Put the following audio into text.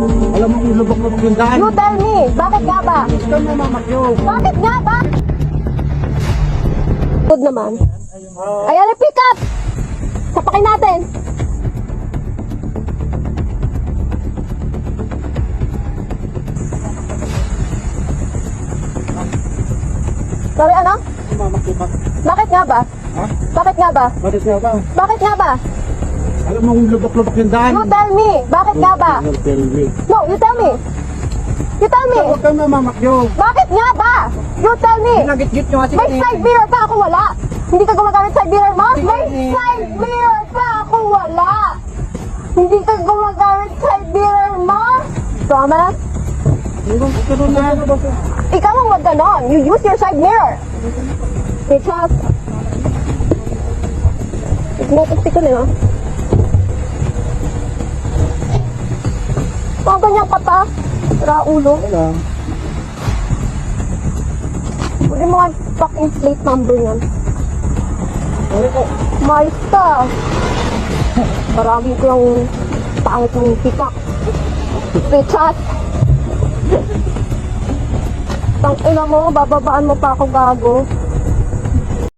Alam mo kung lubak-lubak yung daan. You tell me, bakit nga ba? Ito na mamakyo. Bakit nga ba? Good naman. Ayan, pick up! Sapakin natin. Sorry, ano? Mamakyo ka. Bakit nga ba? Ha? Bakit nga ba? Bakit nga ba? Bakit nga ba? Alam mo kung lubak-lubak yung daan. You tell me, bakit nga ba? You tell me. No, you tell me. You tell me. Huwag ka na mamakyo. Bakit nga ba? You tell me. Nagit-git nyo kasi. May side mirror pa ako wala. Hindi ka gumagamit side mirror mo? May side mirror pa ako wala. Hindi ka gumagamit side mirror mo? Na. Ikaw ang wag ganon. You use your side mirror. Because... Tignan ko nila. Ganyan ka pa. Raulo. Wala. Pwede mo nga fucking plate number yan. Ko? Mais ka. Marami ko yung pangit ng kita. Pichas. Tang ina mo, bababaan mo pa ako gago.